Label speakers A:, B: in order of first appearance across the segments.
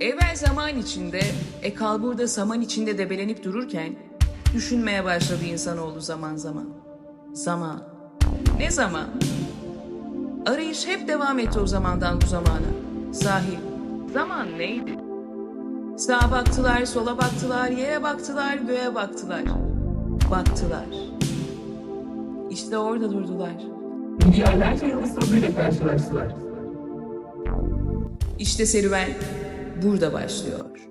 A: Evvel zaman içinde, e kalburda saman içinde debelenip dururken, düşünmeye başladı insanoğlu zaman zaman. Zaman. Ne zaman? Arayış hep devam etti o zamandan bu zamana. Sahi, zaman neydi? Sağa baktılar, sola baktılar, yere baktılar, göğe baktılar. Baktılar. İşte orada durdular.
B: Milyarlarca yıl sonuyla karşılaştılar.
A: İşte serüven burada başlıyor.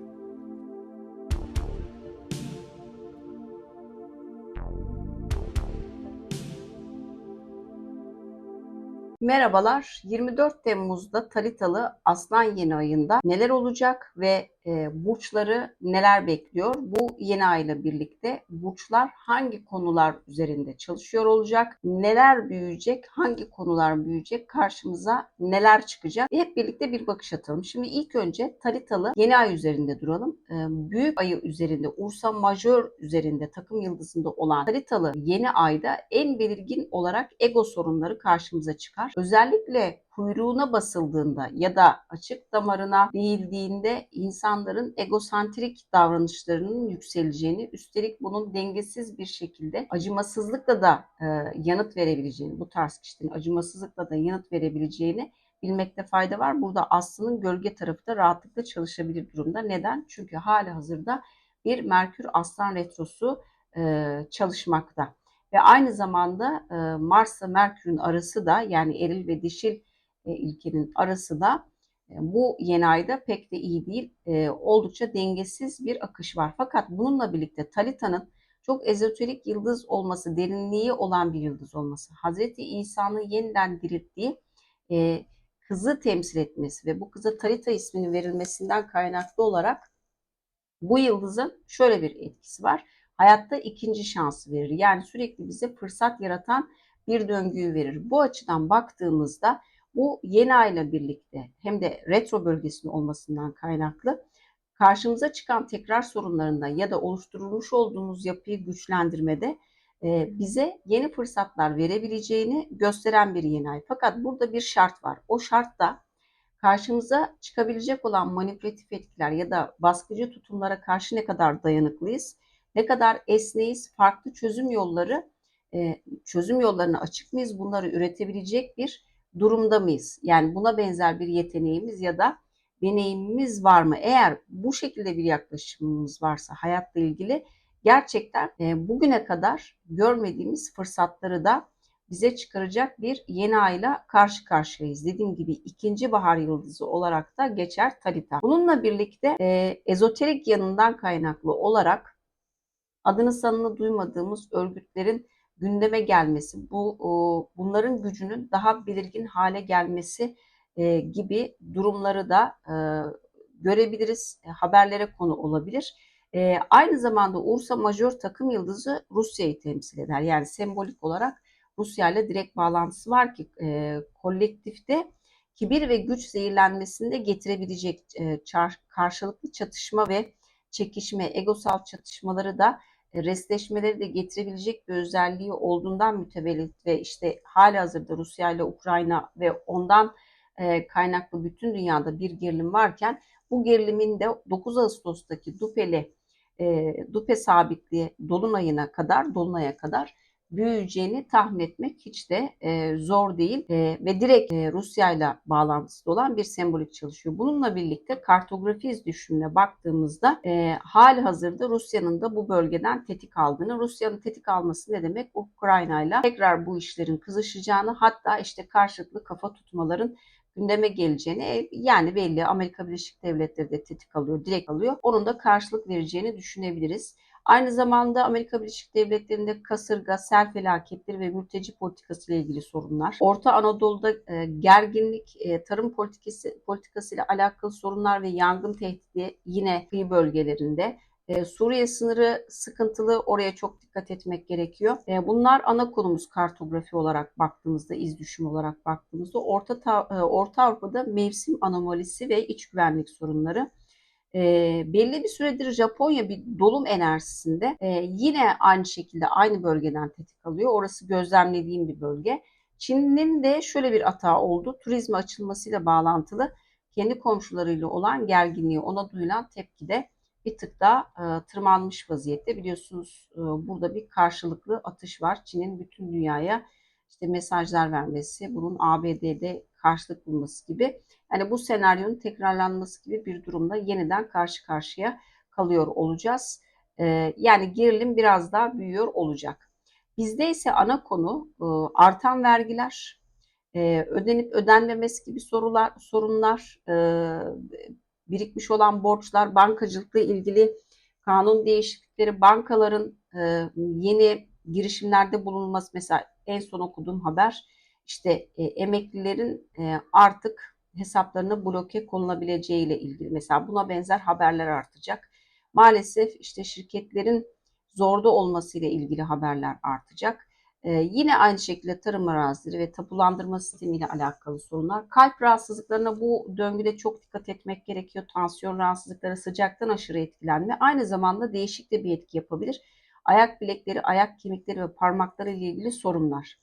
C: Merhabalar. 24 Temmuz'da Talitalı Aslan yeni ayında neler olacak ve e, burçları neler bekliyor? Bu yeni ayla birlikte burçlar hangi konular üzerinde çalışıyor olacak? Neler büyüyecek? Hangi konular büyüyecek? Karşımıza neler çıkacak? Hep birlikte bir bakış atalım. Şimdi ilk önce Talitalı yeni ay üzerinde duralım. E, büyük ayı üzerinde, Ursa Majör üzerinde takım yıldızında olan Talitalı yeni ayda en belirgin olarak ego sorunları karşımıza çıkar. Özellikle kuyruğuna basıldığında ya da açık damarına değildiğinde insanların egosantrik davranışlarının yükseleceğini, üstelik bunun dengesiz bir şekilde acımasızlıkla da e, yanıt verebileceğini, bu tarz kişilerin acımasızlıkla da yanıt verebileceğini bilmekte fayda var. Burada aslının gölge tarafı da rahatlıkla çalışabilir durumda. Neden? Çünkü hali hazırda bir Merkür Aslan Retrosu e, çalışmakta. Ve aynı zamanda e, Mars'la Merkür'ün arası da yani eril ve dişil e, ilkenin arası da e, bu yeni ayda pek de iyi değil. E, oldukça dengesiz bir akış var. Fakat bununla birlikte Talita'nın çok ezoterik yıldız olması, derinliği olan bir yıldız olması, Hazreti İsa'nın yeniden dirilttiği kızı temsil etmesi ve bu kıza Talita isminin verilmesinden kaynaklı olarak bu yıldızın şöyle bir etkisi var. Hayatta ikinci şansı verir. Yani sürekli bize fırsat yaratan bir döngüyü verir. Bu açıdan baktığımızda bu yeni ayla birlikte hem de retro bölgesinin olmasından kaynaklı karşımıza çıkan tekrar sorunlarında ya da oluşturulmuş olduğumuz yapıyı güçlendirmede e, bize yeni fırsatlar verebileceğini gösteren bir yeni ay. Fakat burada bir şart var. O şart da karşımıza çıkabilecek olan manipülatif etkiler ya da baskıcı tutumlara karşı ne kadar dayanıklıyız, ne kadar esneyiz, farklı çözüm yolları, e, çözüm yollarına açık mıyız, bunları üretebilecek bir durumda mıyız? Yani buna benzer bir yeteneğimiz ya da deneyimimiz var mı? Eğer bu şekilde bir yaklaşımımız varsa hayatla ilgili gerçekten e, bugüne kadar görmediğimiz fırsatları da bize çıkaracak bir yeni ayla karşı karşıyayız. Dediğim gibi ikinci bahar yıldızı olarak da geçer Talita. Bununla birlikte e, ezoterik yanından kaynaklı olarak adını sanını duymadığımız örgütlerin gündeme gelmesi, bu bunların gücünün daha belirgin hale gelmesi e, gibi durumları da e, görebiliriz. E, haberlere konu olabilir. Aynı zamanda Ursa Majör takım yıldızı Rusya'yı temsil eder. Yani sembolik olarak Rusya ile direkt bağlantısı var ki kolektifte kibir ve güç zehirlenmesini de getirebilecek karşılıklı çatışma ve çekişme, egosal çatışmaları da restleşmeleri de getirebilecek bir özelliği olduğundan mütevellit ve işte hali hazırda Rusya ile Ukrayna ve ondan e, kaynaklı bütün dünyada bir gerilim varken bu gerilimin de 9 Ağustos'taki Dupeli e, Dupe sabitliği Dolunay'ına kadar, Dolunay'a kadar büyüyeceğini tahmin etmek hiç de e, zor değil e, ve direkt e, Rusya ile bağlantısı olan bir sembolik çalışıyor. Bununla birlikte kartografi iz düşümüne baktığımızda e, hali hazırda Rusya'nın da bu bölgeden tetik aldığını, Rusya'nın tetik alması ne demek? Ukrayna ile tekrar bu işlerin kızışacağını hatta işte karşılıklı kafa tutmaların gündeme geleceğini e, yani belli Amerika Birleşik Devletleri de tetik alıyor, direkt alıyor. Onun da karşılık vereceğini düşünebiliriz. Aynı zamanda Amerika Birleşik Devletleri'nde kasırga, sel felaketleri ve mülteci politikası ile ilgili sorunlar. Orta Anadolu'da e, gerginlik, e, tarım politikası, politikası ile alakalı sorunlar ve yangın tehdidi yine kıyı bölgelerinde. Ee, Suriye sınırı sıkıntılı. Oraya çok dikkat etmek gerekiyor. Bunlar ana konumuz kartografi olarak baktığımızda, iz düşüm olarak baktığımızda. Orta, e, Orta Avrupa'da mevsim anomalisi ve iç güvenlik sorunları e, belli bir süredir Japonya bir dolum enerjisinde e, yine aynı şekilde aynı bölgeden tetik alıyor. Orası gözlemlediğim bir bölge. Çin'in de şöyle bir hata oldu. Turizme açılmasıyla bağlantılı kendi komşularıyla olan gerginliği, ona duyulan tepki de bir tık daha e, tırmanmış vaziyette. Biliyorsunuz e, burada bir karşılıklı atış var. Çin'in bütün dünyaya işte mesajlar vermesi, bunun ABD'de karşılık bulması gibi. Yani bu senaryonun tekrarlanması gibi bir durumda yeniden karşı karşıya kalıyor olacağız. E, yani gerilim biraz daha büyüyor olacak. Bizde ise ana konu e, artan vergiler, e, ödenip ödenmemesi gibi sorular, sorunlar, e, birikmiş olan borçlar, bankacılıkla ilgili kanun değişiklikleri, bankaların yeni girişimlerde bulunması mesela en son okuduğum haber işte e, emeklilerin e, artık hesaplarına bloke konulabileceği ile ilgili mesela buna benzer haberler artacak. Maalesef işte şirketlerin zorda olması ile ilgili haberler artacak. Ee, yine aynı şekilde tarım arazileri ve tapulandırma sistemiyle alakalı sorunlar. Kalp rahatsızlıklarına bu döngüde çok dikkat etmek gerekiyor. Tansiyon rahatsızlıkları, sıcaktan aşırı etkilenme. Aynı zamanda değişik de bir etki yapabilir. Ayak bilekleri, ayak kemikleri ve parmakları ile ilgili sorunlar.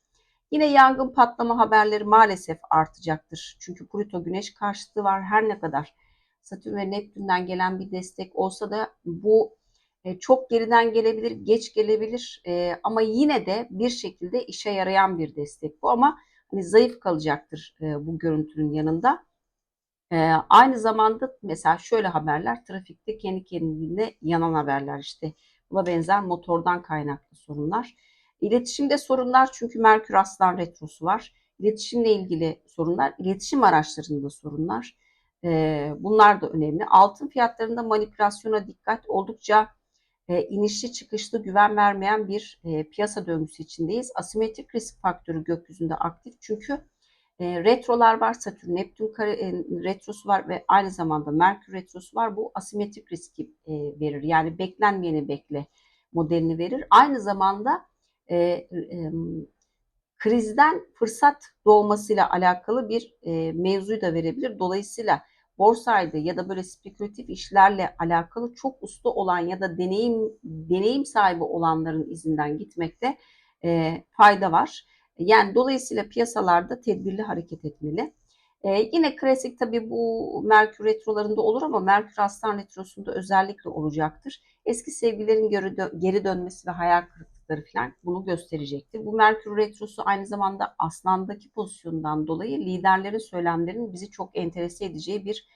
C: Yine yangın patlama haberleri maalesef artacaktır. Çünkü Plüto güneş karşıtı var. Her ne kadar Satürn ve Neptün'den gelen bir destek olsa da bu e, çok geriden gelebilir, geç gelebilir e, ama yine de bir şekilde işe yarayan bir destek bu ama hani zayıf kalacaktır e, bu görüntünün yanında. Aynı zamanda mesela şöyle haberler trafikte kendi kendine yanan haberler işte buna benzer motordan kaynaklı sorunlar. İletişimde sorunlar çünkü Merkür Aslan retrosu var. İletişimle ilgili sorunlar, iletişim araçlarında sorunlar. E, bunlar da önemli. Altın fiyatlarında manipülasyona dikkat oldukça e, inişli çıkışlı güven vermeyen bir e, piyasa döngüsü içindeyiz. Asimetrik risk faktörü gökyüzünde aktif çünkü e, retrolar var, Satürn, Neptün kare, e, retrosu var ve aynı zamanda Merkür retrosu var. Bu asimetrik riski e, verir. Yani beklenmeyeni bekle modelini verir. Aynı zamanda e, e, krizden fırsat doğmasıyla alakalı bir e, mevzuyu da verebilir. Dolayısıyla borsaydı ya da böyle spekülatif işlerle alakalı çok usta olan ya da deneyim deneyim sahibi olanların izinden gitmekte e, fayda var. Yani dolayısıyla piyasalarda tedbirli hareket etmeli. E, yine klasik tabii bu Merkür retrolarında olur ama Merkür Aslan retrosunda özellikle olacaktır. Eski sevgilerin geri, dö geri dönmesi ve hayal kırıklıkları falan bunu gösterecektir. Bu Merkür retrosu aynı zamanda Aslan'daki pozisyondan dolayı liderlerin söylemlerinin bizi çok enterese edeceği bir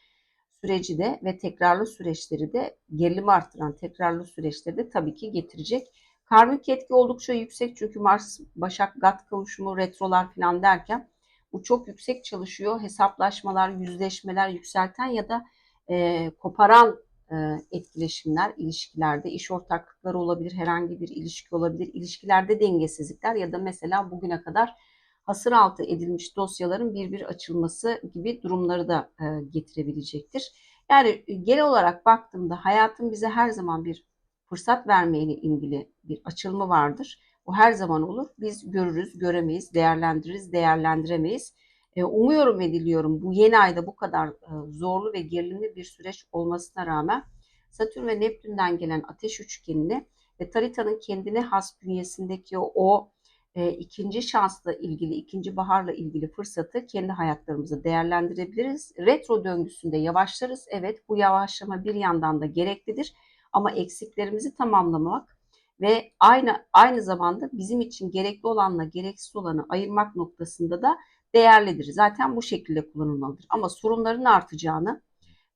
C: süreci de ve tekrarlı süreçleri de gerilimi arttıran tekrarlı süreçleri de tabii ki getirecek. Karmik etki oldukça yüksek çünkü Mars, Başak, Gat kavuşumu, retrolar falan derken bu çok yüksek çalışıyor. Hesaplaşmalar, yüzleşmeler yükselten ya da e, koparan e, etkileşimler ilişkilerde, iş ortaklıkları olabilir, herhangi bir ilişki olabilir, ilişkilerde dengesizlikler ya da mesela bugüne kadar hasır altı edilmiş dosyaların bir bir açılması gibi durumları da e, getirebilecektir. Yani e, genel olarak baktığımda hayatın bize her zaman bir fırsat vermeyle ilgili bir açılımı vardır. O her zaman olur. Biz görürüz, göremeyiz, değerlendiririz, değerlendiremeyiz. E, umuyorum ve diliyorum bu yeni ayda bu kadar e, zorlu ve gerilimli bir süreç olmasına rağmen Satürn ve Neptün'den gelen ateş üçgenini ve Tarita'nın kendine has bünyesindeki o, e, ikinci şansla ilgili, ikinci baharla ilgili fırsatı kendi hayatlarımızda değerlendirebiliriz. Retro döngüsünde yavaşlarız. Evet bu yavaşlama bir yandan da gereklidir ama eksiklerimizi tamamlamak ve aynı aynı zamanda bizim için gerekli olanla gereksiz olanı ayırmak noktasında da değerlidir. Zaten bu şekilde kullanılmalıdır. Ama sorunların artacağını,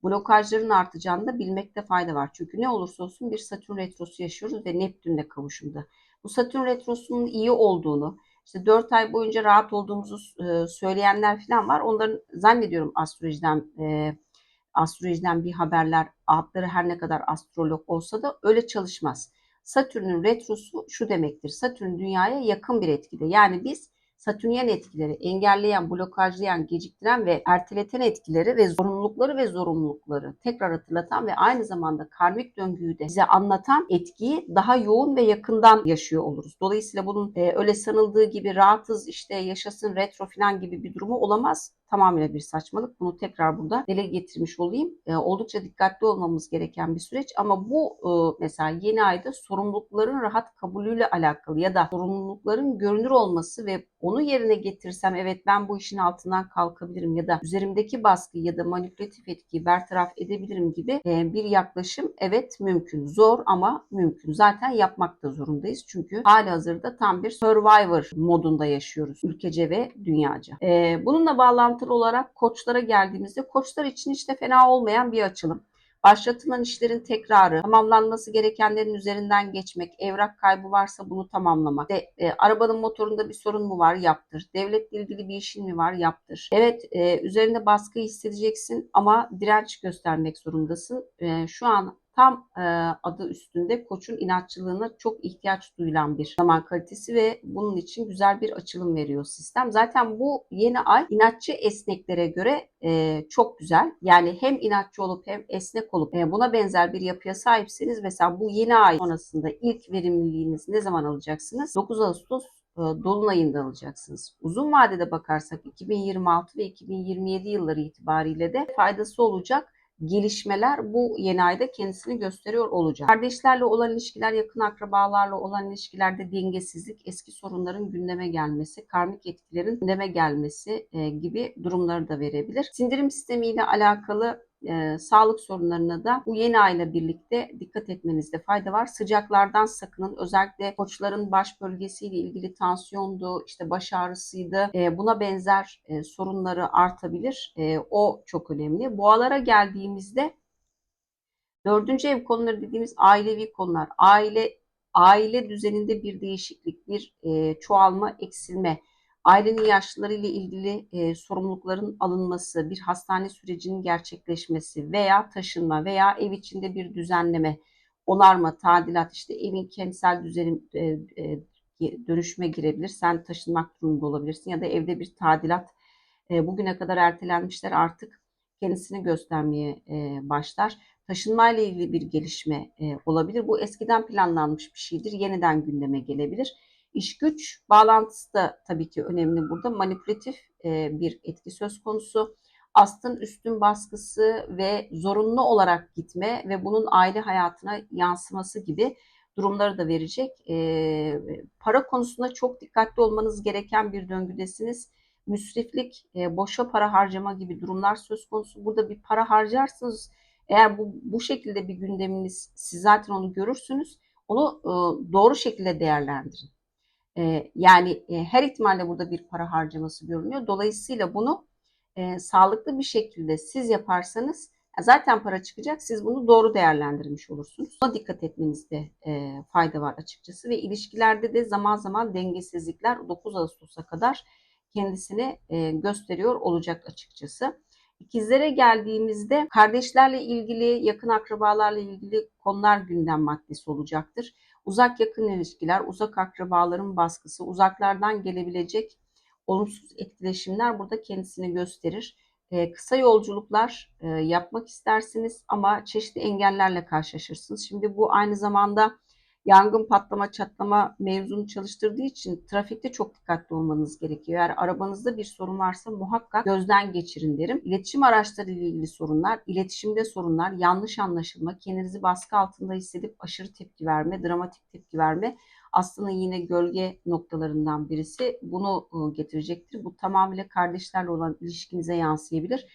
C: blokajların artacağını da bilmekte fayda var. Çünkü ne olursa olsun bir Satürn retrosu yaşıyoruz ve Neptün'le kavuşumda. Bu Satürn retrosunun iyi olduğunu, işte 4 ay boyunca rahat olduğumuzu e, söyleyenler falan var. Onların zannediyorum astrolojiden e, astrolojiden bir haberler, adları her ne kadar astrolog olsa da öyle çalışmaz. Satürn'ün retrosu şu demektir. Satürn dünyaya yakın bir etkide. Yani biz Satürnyen etkileri engelleyen, blokajlayan, geciktiren ve erteleten etkileri ve zorunlulukları ve zorunlulukları tekrar hatırlatan ve aynı zamanda karmik döngüyü de bize anlatan etkiyi daha yoğun ve yakından yaşıyor oluruz. Dolayısıyla bunun e, öyle sanıldığı gibi rahatız işte yaşasın retro falan gibi bir durumu olamaz. Tamamıyla bir saçmalık. Bunu tekrar burada dile getirmiş olayım. E, oldukça dikkatli olmamız gereken bir süreç ama bu e, mesela yeni ayda sorumlulukların rahat kabulüyle alakalı ya da sorumlulukların görünür olması ve onu yerine getirsem evet ben bu işin altından kalkabilirim ya da üzerimdeki baskıyı ya da manipülatif etkiyi bertaraf edebilirim gibi e, bir yaklaşım evet mümkün. Zor ama mümkün. Zaten yapmak da zorundayız. Çünkü hali hazırda tam bir survivor modunda yaşıyoruz. Ülkece ve dünyaca. E, bununla bağlantılı olarak koçlara geldiğimizde koçlar için hiç de fena olmayan bir açılım. Başlatılan işlerin tekrarı, tamamlanması gerekenlerin üzerinden geçmek, evrak kaybı varsa bunu tamamlamak. De, e, arabanın motorunda bir sorun mu var? Yaptır. Devletle ilgili bir işin mi var? Yaptır. Evet, e, üzerinde baskı hissedeceksin ama direnç göstermek zorundasın. E, şu an tam e, adı üstünde koçun inatçılığına çok ihtiyaç duyulan bir zaman kalitesi ve bunun için güzel bir açılım veriyor sistem. Zaten bu yeni ay inatçı esneklere göre e, çok güzel. Yani hem inatçı olup hem esnek olup e, buna benzer bir yapıya sahipseniz mesela bu yeni ay sonrasında ilk verimliliğinizi ne zaman alacaksınız? 9 Ağustos e, Dolunay'ında alacaksınız. Uzun vadede bakarsak 2026 ve 2027 yılları itibariyle de faydası olacak gelişmeler bu yeni ayda kendisini gösteriyor olacak. Kardeşlerle olan ilişkiler, yakın akrabalarla olan ilişkilerde dengesizlik, eski sorunların gündeme gelmesi, karmik etkilerin gündeme gelmesi e, gibi durumları da verebilir. Sindirim sistemiyle alakalı e, sağlık sorunlarına da bu yeni ayla birlikte dikkat etmenizde fayda var. Sıcaklardan sakının. Özellikle koçların baş bölgesiyle ilgili tansiyondu, işte baş ağrısıydı. E, buna benzer e, sorunları artabilir. E, o çok önemli. Boğalara geldiğimizde dördüncü ev konuları dediğimiz ailevi konular, aile aile düzeninde bir değişiklik, bir e, çoğalma, eksilme, ailenin yaşlıları ile ilgili e, sorumlulukların alınması, bir hastane sürecinin gerçekleşmesi veya taşınma veya ev içinde bir düzenleme, onarma, tadilat, işte evin kentsel düzenim e, e, dönüşüme girebilir. Sen taşınmak durumunda olabilirsin ya da evde bir tadilat e, bugüne kadar ertelenmişler artık kendisini göstermeye e, başlar. Taşınmayla ilgili bir gelişme e, olabilir. Bu eskiden planlanmış bir şeydir. Yeniden gündeme gelebilir. İş güç bağlantısı da tabii ki önemli burada. Manipülatif e, bir etki söz konusu. Astın üstün baskısı ve zorunlu olarak gitme ve bunun aile hayatına yansıması gibi durumları da verecek. E, para konusunda çok dikkatli olmanız gereken bir döngüdesiniz. Müsriflik, e, boşa para harcama gibi durumlar söz konusu. Burada bir para harcarsınız. Eğer bu, bu şekilde bir gündeminiz, siz zaten onu görürsünüz. Onu e, doğru şekilde değerlendirin. E, yani e, her ihtimalle burada bir para harcaması görünüyor. Dolayısıyla bunu e, sağlıklı bir şekilde siz yaparsanız zaten para çıkacak. Siz bunu doğru değerlendirmiş olursunuz. Buna dikkat etmenizde e, fayda var açıkçası ve ilişkilerde de zaman zaman dengesizlikler 9 Ağustos'a kadar kendisini e, gösteriyor olacak açıkçası. İkizlere geldiğimizde kardeşlerle ilgili, yakın akrabalarla ilgili konular gündem maddesi olacaktır. Uzak yakın ilişkiler, uzak akrabaların baskısı, uzaklardan gelebilecek olumsuz etkileşimler burada kendisini gösterir. Ee, kısa yolculuklar e, yapmak istersiniz ama çeşitli engellerle karşılaşırsınız. Şimdi bu aynı zamanda yangın patlama çatlama mevzunu çalıştırdığı için trafikte çok dikkatli olmanız gerekiyor. Eğer arabanızda bir sorun varsa muhakkak gözden geçirin derim. İletişim araçları ile ilgili sorunlar, iletişimde sorunlar, yanlış anlaşılma, kendinizi baskı altında hissedip aşırı tepki verme, dramatik tepki verme aslında yine gölge noktalarından birisi bunu ıı, getirecektir. Bu tamamıyla kardeşlerle olan ilişkinize yansıyabilir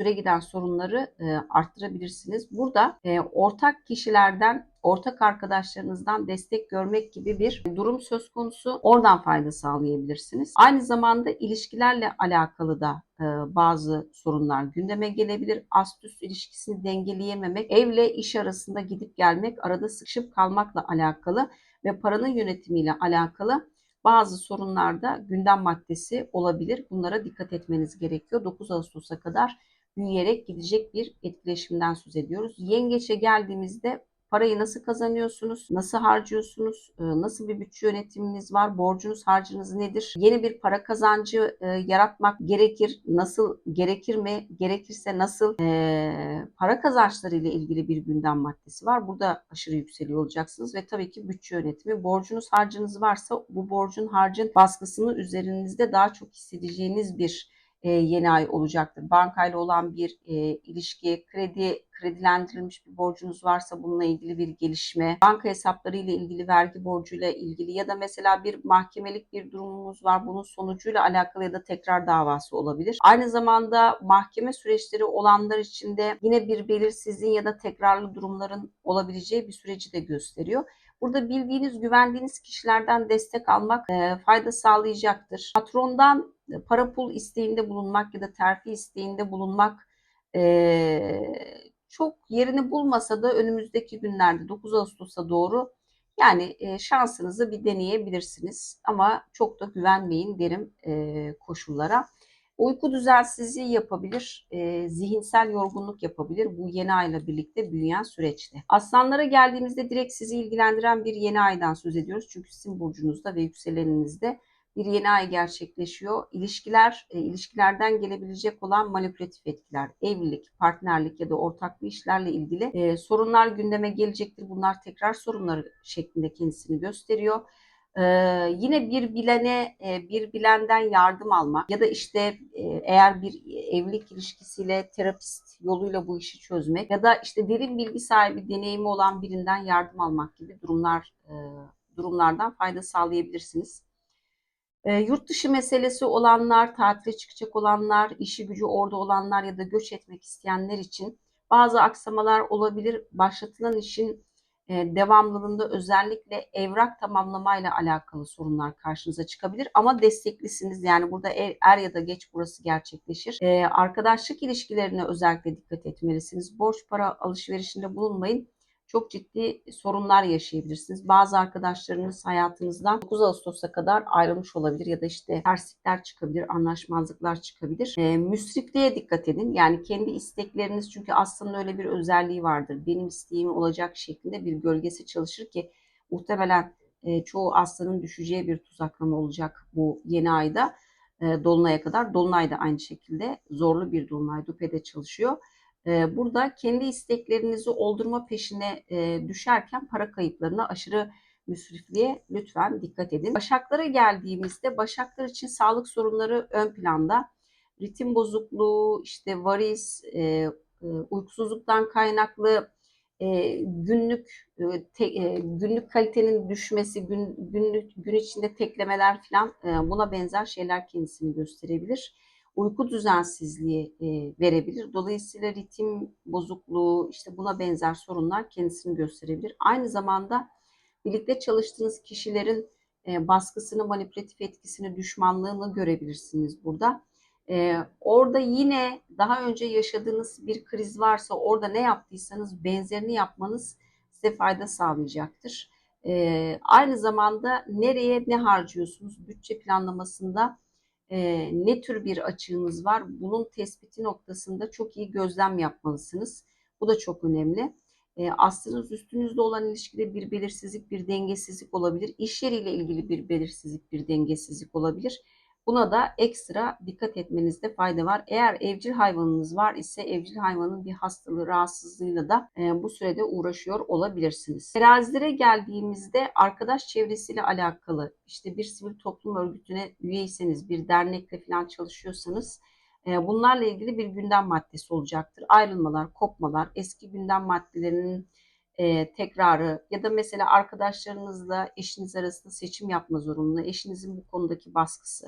C: süre giden sorunları e, arttırabilirsiniz. Burada e, ortak kişilerden, ortak arkadaşlarınızdan destek görmek gibi bir durum söz konusu. Oradan fayda sağlayabilirsiniz. Aynı zamanda ilişkilerle alakalı da e, bazı sorunlar gündeme gelebilir. Ast üst ilişkisini dengeleyememek, evle iş arasında gidip gelmek, arada sıkışıp kalmakla alakalı ve paranın yönetimiyle alakalı bazı sorunlarda gündem maddesi olabilir. Bunlara dikkat etmeniz gerekiyor. 9 Ağustos'a kadar büyüyerek gidecek bir etkileşimden söz ediyoruz. Yengeçe geldiğimizde parayı nasıl kazanıyorsunuz, nasıl harcıyorsunuz, e, nasıl bir bütçe yönetiminiz var, borcunuz, harcınız nedir? Yeni bir para kazancı e, yaratmak gerekir, nasıl gerekir mi, gerekirse nasıl e, para kazançları ile ilgili bir gündem maddesi var. Burada aşırı yükseliyor olacaksınız ve tabii ki bütçe yönetimi. Borcunuz, harcınız varsa bu borcun, harcın baskısını üzerinizde daha çok hissedeceğiniz bir e, yeni ay olacaktır. Bankayla olan bir e, ilişki, kredi kredilendirilmiş bir borcunuz varsa bununla ilgili bir gelişme, banka hesapları ile ilgili vergi borcuyla ilgili ya da mesela bir mahkemelik bir durumumuz var. Bunun sonucuyla alakalı ya da tekrar davası olabilir. Aynı zamanda mahkeme süreçleri olanlar için de yine bir belirsizliğin ya da tekrarlı durumların olabileceği bir süreci de gösteriyor. Burada bildiğiniz, güvendiğiniz kişilerden destek almak e, fayda sağlayacaktır. Patrondan e, para pul isteğinde bulunmak ya da terfi isteğinde bulunmak e, çok yerini bulmasa da önümüzdeki günlerde 9 Ağustos'a doğru yani e, şansınızı bir deneyebilirsiniz. Ama çok da güvenmeyin derim e, koşullara. Uyku düzensizliği yapabilir, e, zihinsel yorgunluk yapabilir bu yeni ayla birlikte büyüyen süreçte. Aslanlara geldiğimizde direkt sizi ilgilendiren bir yeni aydan söz ediyoruz. Çünkü sizin burcunuzda ve yükseleninizde bir yeni ay gerçekleşiyor. İlişkiler, e, ilişkilerden gelebilecek olan manipülatif etkiler, evlilik, partnerlik ya da ortaklı işlerle ilgili e, sorunlar gündeme gelecektir. Bunlar tekrar sorunları şeklinde kendisini gösteriyor. Ee, yine bir bilene, e, bir bilenden yardım almak ya da işte e, eğer bir evlilik ilişkisiyle terapist yoluyla bu işi çözmek ya da işte derin bilgi sahibi, deneyimi olan birinden yardım almak gibi durumlar e, durumlardan fayda sağlayabilirsiniz. E, yurt dışı meselesi olanlar, tatile çıkacak olanlar, işi gücü orada olanlar ya da göç etmek isteyenler için bazı aksamalar olabilir. Başlatılan işin devamlılığında özellikle evrak tamamlamayla alakalı sorunlar karşınıza çıkabilir ama desteklisiniz. Yani burada er, er ya da geç burası gerçekleşir. E, arkadaşlık ilişkilerine özellikle dikkat etmelisiniz. Borç para alışverişinde bulunmayın çok ciddi sorunlar yaşayabilirsiniz. Bazı arkadaşlarınız hayatınızdan 9 Ağustos'a kadar ayrılmış olabilir ya da işte terslikler çıkabilir, anlaşmazlıklar çıkabilir. E, müsrifliğe dikkat edin. Yani kendi istekleriniz çünkü aslında öyle bir özelliği vardır. Benim isteğim olacak şeklinde bir gölgesi çalışır ki muhtemelen e, çoğu aslanın düşeceği bir tuzaklama olacak bu yeni ayda. E, Dolunay'a kadar. Dolunay da aynı şekilde zorlu bir dolunay. Dupede çalışıyor. Burada kendi isteklerinizi oldurma peşine düşerken para kayıplarına aşırı müsrifliğe lütfen dikkat edin. Başaklara geldiğimizde başaklar için sağlık sorunları ön planda. Ritim bozukluğu, işte varis, uykusuzluktan kaynaklı günlük günlük kalitenin düşmesi, gün, günlük gün içinde teklemeler falan buna benzer şeyler kendisini gösterebilir uyku düzensizliği e, verebilir. Dolayısıyla ritim bozukluğu işte buna benzer sorunlar kendisini gösterebilir. Aynı zamanda birlikte çalıştığınız kişilerin e, baskısını, manipülatif etkisini, düşmanlığını görebilirsiniz burada. E, orada yine daha önce yaşadığınız bir kriz varsa orada ne yaptıysanız benzerini yapmanız size fayda sağlayacaktır. E, aynı zamanda nereye ne harcıyorsunuz bütçe planlamasında e, ne tür bir açığınız var bunun tespiti noktasında çok iyi gözlem yapmalısınız. Bu da çok önemli. E, aslınız üstünüzde olan ilişkide bir belirsizlik, bir dengesizlik olabilir. İş yeriyle ilgili bir belirsizlik, bir dengesizlik olabilir. Buna da ekstra dikkat etmenizde fayda var. Eğer evcil hayvanınız var ise evcil hayvanın bir hastalığı, rahatsızlığıyla da e, bu sürede uğraşıyor olabilirsiniz. Terazilere geldiğimizde arkadaş çevresiyle alakalı işte bir sivil toplum örgütüne üyeyseniz, bir dernekle falan çalışıyorsanız e, bunlarla ilgili bir gündem maddesi olacaktır. Ayrılmalar, kopmalar, eski gündem maddelerinin e, tekrarı ya da mesela arkadaşlarınızla eşiniz arasında seçim yapma zorunluluğu, eşinizin bu konudaki baskısı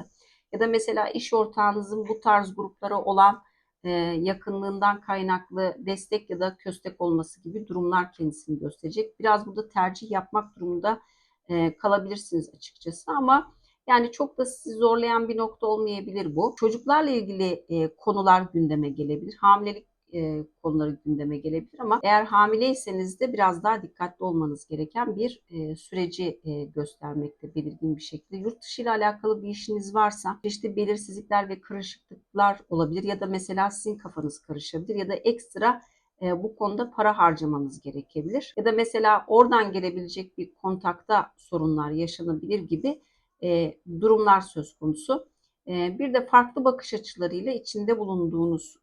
C: ya da mesela iş ortağınızın bu tarz gruplara olan e, yakınlığından kaynaklı destek ya da köstek olması gibi durumlar kendisini gösterecek. Biraz burada tercih yapmak durumunda e, kalabilirsiniz açıkçası ama yani çok da sizi zorlayan bir nokta olmayabilir bu. Çocuklarla ilgili e, konular gündeme gelebilir. Hamilelik e, konuları gündeme gelebilir ama eğer hamileyseniz de biraz daha dikkatli olmanız gereken bir e, süreci e, göstermekte belirgin bir şekilde. Yurt dışı ile alakalı bir işiniz varsa işte belirsizlikler ve karışıklıklar olabilir ya da mesela sizin kafanız karışabilir ya da ekstra e, bu konuda para harcamanız gerekebilir. Ya da mesela oradan gelebilecek bir kontakta sorunlar yaşanabilir gibi e, durumlar söz konusu. Bir de farklı bakış açılarıyla içinde bulunduğunuz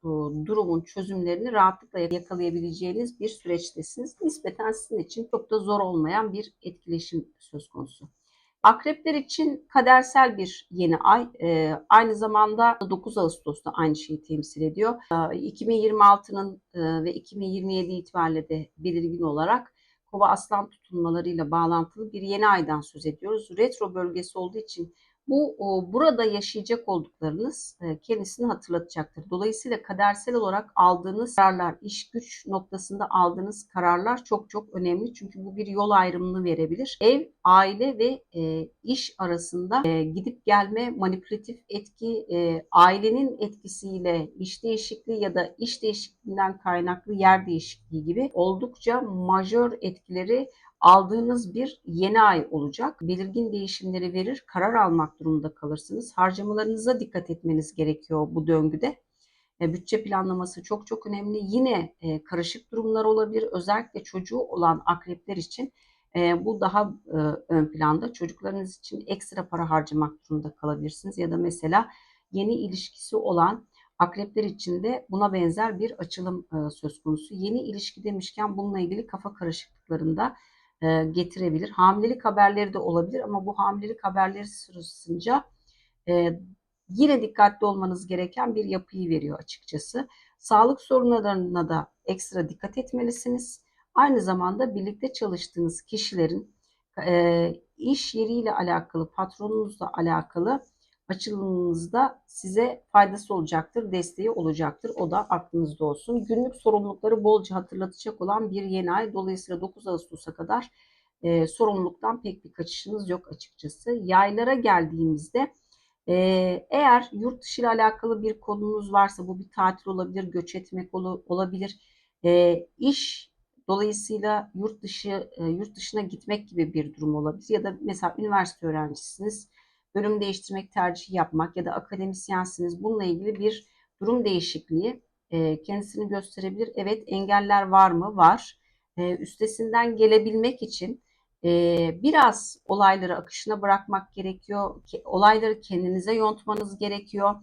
C: durumun çözümlerini rahatlıkla yakalayabileceğiniz bir süreçtesiniz. Nispeten sizin için çok da zor olmayan bir etkileşim söz konusu. Akrepler için kadersel bir yeni ay. Aynı zamanda 9 Ağustos'ta aynı şeyi temsil ediyor. Ee, 2026'nın e, ve 2027 itibariyle de belirgin olarak Kova Aslan tutulmalarıyla bağlantılı bir yeni aydan söz ediyoruz. Retro bölgesi olduğu için bu burada yaşayacak olduklarınız e, kendisini hatırlatacaktır. Dolayısıyla kadersel olarak aldığınız kararlar, iş güç noktasında aldığınız kararlar çok çok önemli. Çünkü bu bir yol ayrımını verebilir. Ev, aile ve e, iş arasında e, gidip gelme, manipülatif etki, ailenin etkisiyle iş değişikliği ya da iş değişikliğinden kaynaklı yer değişikliği gibi oldukça majör etkileri aldığınız bir yeni ay olacak. Belirgin değişimleri verir, karar almak durumunda kalırsınız. Harcamalarınıza dikkat etmeniz gerekiyor bu döngüde. E, bütçe planlaması çok çok önemli. Yine e, karışık durumlar olabilir. Özellikle çocuğu olan akrepler için e, bu daha ön planda. Çocuklarınız için ekstra para harcamak durumunda kalabilirsiniz. Ya da mesela yeni ilişkisi olan akrepler için de buna benzer bir açılım söz konusu. Yeni ilişki demişken bununla ilgili kafa karışıklıklarında e, getirebilir. Hamilelik haberleri de olabilir ama bu hamilelik haberleri sırasınca e, yine dikkatli olmanız gereken bir yapıyı veriyor açıkçası. Sağlık sorunlarına da ekstra dikkat etmelisiniz. Aynı zamanda birlikte çalıştığınız kişilerin e, iş yeriyle alakalı, patronunuzla alakalı açılımınızda size faydası olacaktır, desteği olacaktır. O da aklınızda olsun. Günlük sorumlulukları bolca hatırlatacak olan bir yeni ay. Dolayısıyla 9 Ağustos'a kadar e, sorumluluktan pek bir kaçışınız yok açıkçası. Yaylara geldiğimizde e, eğer yurt dışı ile alakalı bir konunuz varsa bu bir tatil olabilir, göç etmek ol, olabilir. E, iş dolayısıyla yurt dışı e, yurt dışına gitmek gibi bir durum olabilir ya da mesela üniversite öğrencisiniz bölüm değiştirmek tercih yapmak ya da akademisyensiniz bununla ilgili bir durum değişikliği e, kendisini gösterebilir. Evet engeller var mı? Var. E, üstesinden gelebilmek için e, biraz olayları akışına bırakmak gerekiyor. Olayları kendinize yontmanız gerekiyor.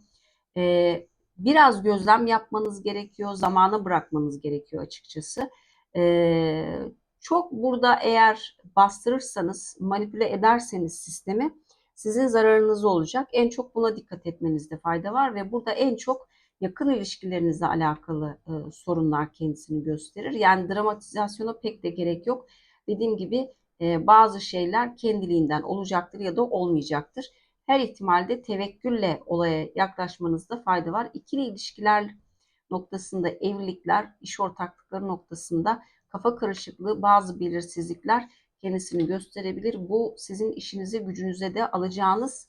C: E, biraz gözlem yapmanız gerekiyor. Zamana bırakmanız gerekiyor açıkçası. E, çok burada eğer bastırırsanız, manipüle ederseniz sistemi sizin zararınız olacak. En çok buna dikkat etmenizde fayda var ve burada en çok yakın ilişkilerinizle alakalı e, sorunlar kendisini gösterir. Yani dramatizasyona pek de gerek yok. Dediğim gibi e, bazı şeyler kendiliğinden olacaktır ya da olmayacaktır. Her ihtimalde tevekkülle olaya yaklaşmanızda fayda var. İkili ilişkiler noktasında evlilikler, iş ortaklıkları noktasında kafa karışıklığı, bazı belirsizlikler kendisini gösterebilir. Bu sizin işinize, gücünüze de alacağınız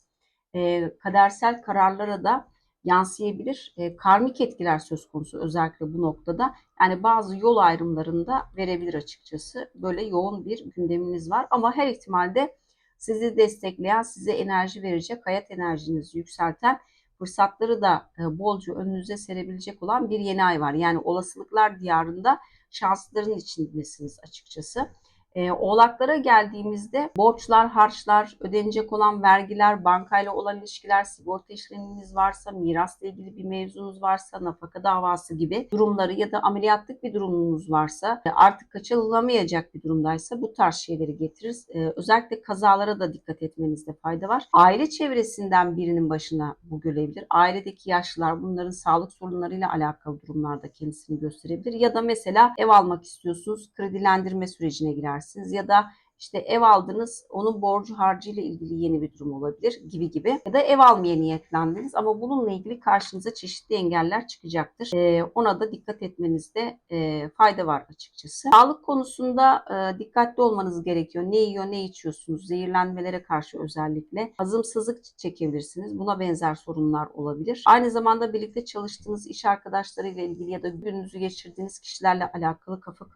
C: e, kadersel kararlara da yansıyabilir. E, karmik etkiler söz konusu özellikle bu noktada. Yani bazı yol ayrımlarında verebilir açıkçası. Böyle yoğun bir gündeminiz var ama her ihtimalde sizi destekleyen, size enerji verecek, hayat enerjinizi yükselten fırsatları da e, bolca önünüze serebilecek olan bir yeni ay var. Yani olasılıklar diyarında şansların içindesiniz açıkçası. E, oğlaklara geldiğimizde borçlar, harçlar, ödenecek olan vergiler, bankayla olan ilişkiler, sigorta işleminiz varsa, mirasla ilgili bir mevzunuz varsa, nafaka davası gibi durumları ya da ameliyatlık bir durumunuz varsa, e, artık kaçınılamayacak bir durumdaysa bu tarz şeyleri getirir. E, özellikle kazalara da dikkat etmenizde fayda var. Aile çevresinden birinin başına bu gelebilir. Ailedeki yaşlılar bunların sağlık sorunlarıyla alakalı durumlarda kendisini gösterebilir. Ya da mesela ev almak istiyorsunuz, kredilendirme sürecine girersiniz edersiniz ya da işte ev aldınız, onun borcu harcıyla ilgili yeni bir durum olabilir gibi gibi. Ya da ev almaya niyetlendiniz ama bununla ilgili karşınıza çeşitli engeller çıkacaktır. Ee, ona da dikkat etmenizde e, fayda var açıkçası. Sağlık konusunda e, dikkatli olmanız gerekiyor. Ne yiyor, ne içiyorsunuz? Zehirlenmelere karşı özellikle. Hazımsızlık çekebilirsiniz. Buna benzer sorunlar olabilir. Aynı zamanda birlikte çalıştığınız iş arkadaşlarıyla ilgili ya da gününüzü geçirdiğiniz kişilerle alakalı kafa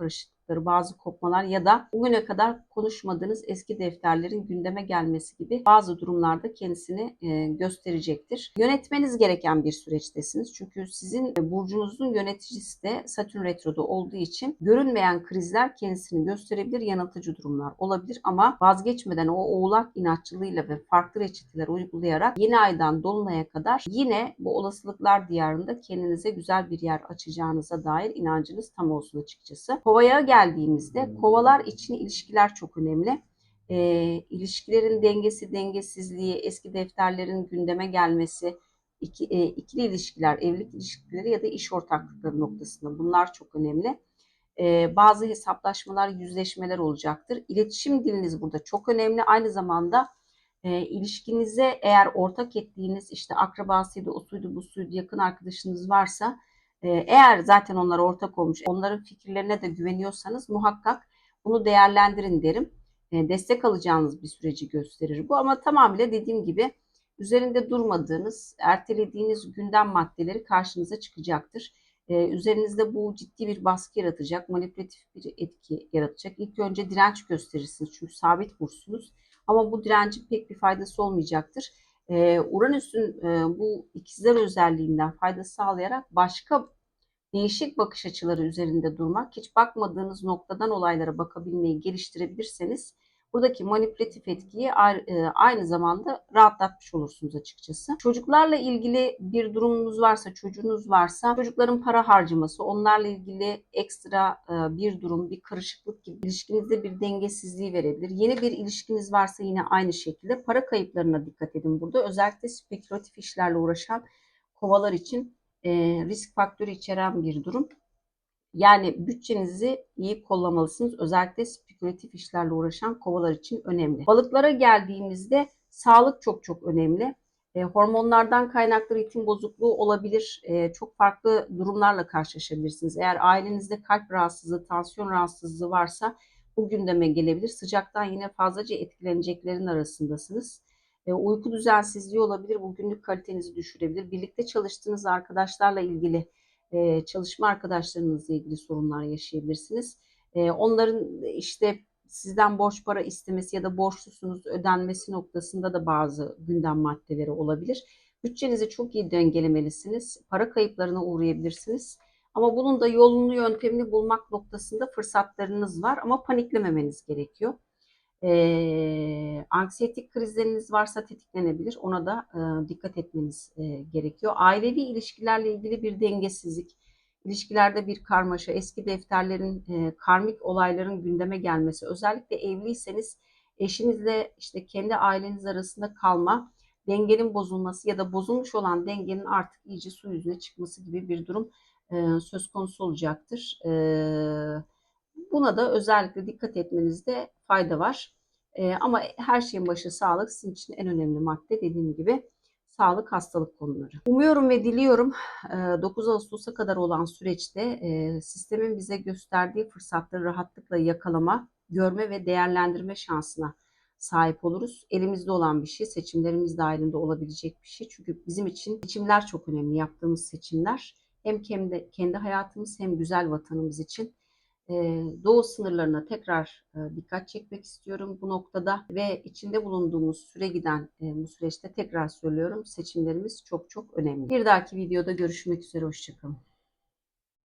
C: karışıklıkları, bazı kopmalar ya da bugüne kadar konuş konuşmadığınız eski defterlerin gündeme gelmesi gibi bazı durumlarda kendisini e, gösterecektir. Yönetmeniz gereken bir süreçtesiniz. Çünkü sizin burcunuzun yöneticisi de Satürn Retro'da olduğu için görünmeyen krizler kendisini gösterebilir, yanıltıcı durumlar olabilir ama vazgeçmeden o oğlak inatçılığıyla ve farklı reçeteler uygulayarak yeni aydan dolunaya kadar yine bu olasılıklar diyarında kendinize güzel bir yer açacağınıza dair inancınız tam olsun açıkçası. Kovaya geldiğimizde kovalar için ilişkiler çok önemli e, ilişkilerin dengesi, dengesizliği, eski defterlerin gündeme gelmesi, iki, e, ikili ilişkiler, evlilik ilişkileri ya da iş ortaklıkları noktasında bunlar çok önemli. E, bazı hesaplaşmalar, yüzleşmeler olacaktır. İletişim diliniz burada çok önemli. Aynı zamanda e, ilişkinize eğer ortak ettiğiniz işte akrabasıydı, o suydu, bu suydu, yakın arkadaşınız varsa eğer zaten onlar ortak olmuş, onların fikirlerine de güveniyorsanız muhakkak bunu değerlendirin derim. E, destek alacağınız bir süreci gösterir bu ama tamamıyla dediğim gibi üzerinde durmadığınız, ertelediğiniz gündem maddeleri karşınıza çıkacaktır. Ee, üzerinizde bu ciddi bir baskı yaratacak, manipülatif bir etki yaratacak. İlk önce direnç gösterirsiniz çünkü sabit burçsunuz. Ama bu direncin pek bir faydası olmayacaktır. Ee, Uranüs'ün e, bu ikizler özelliğinden fayda sağlayarak başka değişik bakış açıları üzerinde durmak, hiç bakmadığınız noktadan olaylara bakabilmeyi geliştirebilirseniz buradaki manipülatif etkiyi e, aynı zamanda rahatlatmış olursunuz açıkçası. Çocuklarla ilgili bir durumunuz varsa, çocuğunuz varsa çocukların para harcaması, onlarla ilgili ekstra e, bir durum, bir karışıklık gibi ilişkinizde bir dengesizliği verebilir. Yeni bir ilişkiniz varsa yine aynı şekilde para kayıplarına dikkat edin burada. Özellikle spekülatif işlerle uğraşan kovalar için e, risk faktörü içeren bir durum. Yani bütçenizi iyi kollamalısınız. Özellikle spekülatif işlerle uğraşan kovalar için önemli. Balıklara geldiğimizde sağlık çok çok önemli. E, hormonlardan kaynaklı ritim bozukluğu olabilir. E, çok farklı durumlarla karşılaşabilirsiniz. Eğer ailenizde kalp rahatsızlığı, tansiyon rahatsızlığı varsa bu gündeme gelebilir. Sıcaktan yine fazlaca etkileneceklerin arasındasınız. E, uyku düzensizliği olabilir. Bu kalitenizi düşürebilir. Birlikte çalıştığınız arkadaşlarla ilgili e, çalışma arkadaşlarınızla ilgili sorunlar yaşayabilirsiniz. E, onların işte sizden borç para istemesi ya da borçlusunuz ödenmesi noktasında da bazı gündem maddeleri olabilir. Bütçenizi çok iyi dengelemelisiniz. Para kayıplarına uğrayabilirsiniz. Ama bunun da yolunu yöntemini bulmak noktasında fırsatlarınız var ama paniklememeniz gerekiyor. E, anksiyetik krizleriniz varsa tetiklenebilir. Ona da e, dikkat etmeniz e, gerekiyor. Ailevi ilişkilerle ilgili bir dengesizlik, ilişkilerde bir karmaşa, eski defterlerin, e, karmik olayların gündeme gelmesi, özellikle evliyseniz eşinizle işte kendi aileniz arasında kalma, dengenin bozulması ya da bozulmuş olan dengenin artık iyice su yüzüne çıkması gibi bir durum e, söz konusu olacaktır. E, buna da özellikle dikkat etmenizde fayda var. E, ama her şeyin başı sağlık. Sizin için en önemli madde dediğim gibi sağlık hastalık konuları. Umuyorum ve diliyorum 9 Ağustos'a kadar olan süreçte sistemin bize gösterdiği fırsatları rahatlıkla yakalama, görme ve değerlendirme şansına sahip oluruz. Elimizde olan bir şey, seçimlerimiz dahilinde olabilecek bir şey. Çünkü bizim için seçimler çok önemli. Yaptığımız seçimler hem kendi, kendi hayatımız hem güzel vatanımız için doğu sınırlarına tekrar dikkat çekmek istiyorum bu noktada ve içinde bulunduğumuz süre giden bu süreçte tekrar söylüyorum seçimlerimiz çok çok önemli. Bir dahaki videoda görüşmek üzere hoşçakalın.